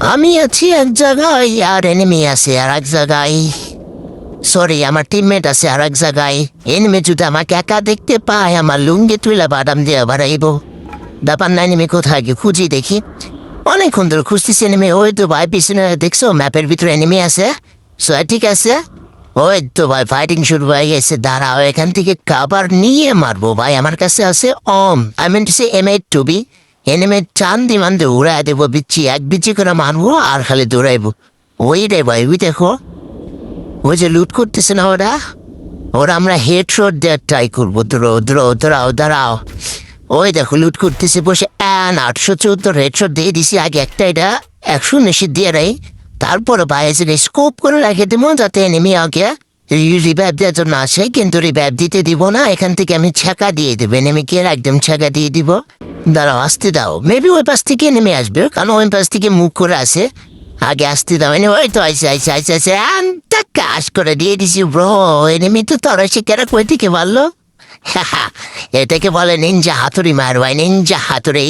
আমি আছি এক জায়গায় আর এনিমি আছে আর এক জায়গায়। সরি আমার টিমমেট আছে আর এক জায়গায়। এনিমি যদি আমাকে একা দেখতে পায়, আমার লুঙ্গি তুলে বাদাম দিয়ে বাড়াইব। ব্যাপার না এনিমি কোথায় গিয়ে খুঁজি দেখি। অনেকক্ষণ ধরে খুঁজতেছি এনিমি ওই তো ভাই, পিছনে দেখছ ম্যাপের ভিতরে এনিমি আছে। সো ঠিক আছে। ওই তো ভাই ফাইটিং শুরু হয়ে গেছে। দাঁড়াও, এখান থেকে কাবার নিয়ে মারবো। ভাই, আমার কাছে আছে অম I mean to say M eight two B anime চান দিমান দিয়ে উড়াই দেবো বিচ্ছি এক বিচ্ছি করে মারবো আর খালি দৌড়াইবো ওই রে ভাই, ওই দেখো। ওই যে লুট করতেছে না ওরা? ওরা আমরা হেড শট দেওয়ার ট্রাই করব। দ্রো দ্রো দাঁড়াও দাঁড়াও ওই দেখো, লুট করতেছে বসে অ্যান আটশো চৌদ্দ হেড শট দিয়ে দিছি। আগে একটা এটা একশো উনিশে দিয়ে রাই তারপরে বাইরে স্কোপ করে রেখে দেবো যাতে নেমে আগে রিভাইভ দেওয়ার জন্য আসে। কিন্তু রিভাইভ দিতে দিব না। এখান থেকে আমি ছেঁকা দিয়ে দেবো। নেমে একদম ছেঁকা দিয়ে দিব। দাঁড়াও, আসতে দাও। মেবি ওই পাশ থেকে নেমে আসবে, কারণ ওই পাশ থেকে মুখ করে আসে। আগে আসতে দাও, এনে ওই তো আইসে আইসে আইসে আইসে আনটা কাজ করে দিয়ে দিছি, ব্রো এনেমি তো তোরা কেরা কই থেকে পারল এটাকে বলে নিনজা হাতুড়ি মারবাই নিনজা হাতুড়ি।